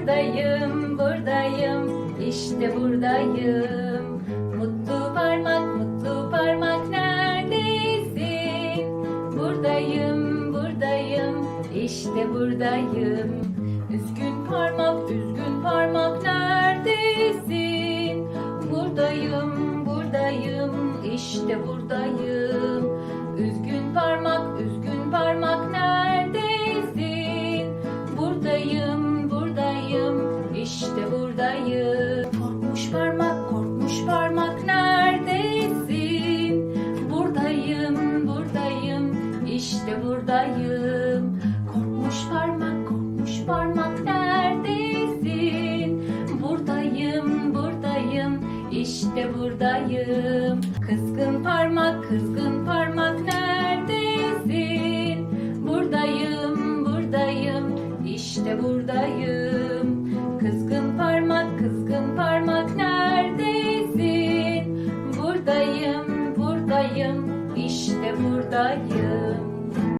buradayım, buradayım, işte buradayım. Mutlu parmak, mutlu parmak neredesin? Buradayım, buradayım, işte buradayım. Üzgün parmak, üzgün parmak neredesin? Buradayım, buradayım, işte buradayım. Üzgün parmak, üzgün parmak neredesin? İşte buradayım. Korkmuş parmak, korkmuş parmak neredesin? Buradayım, buradayım, işte buradayım. Korkmuş parmak, korkmuş parmak neredesin? Buradayım, buradayım, işte buradayım. Kızgın parmak, kızgın parmak neredesin? Buradayım, buradayım, işte buradayım. Buradayım, işte buradayım.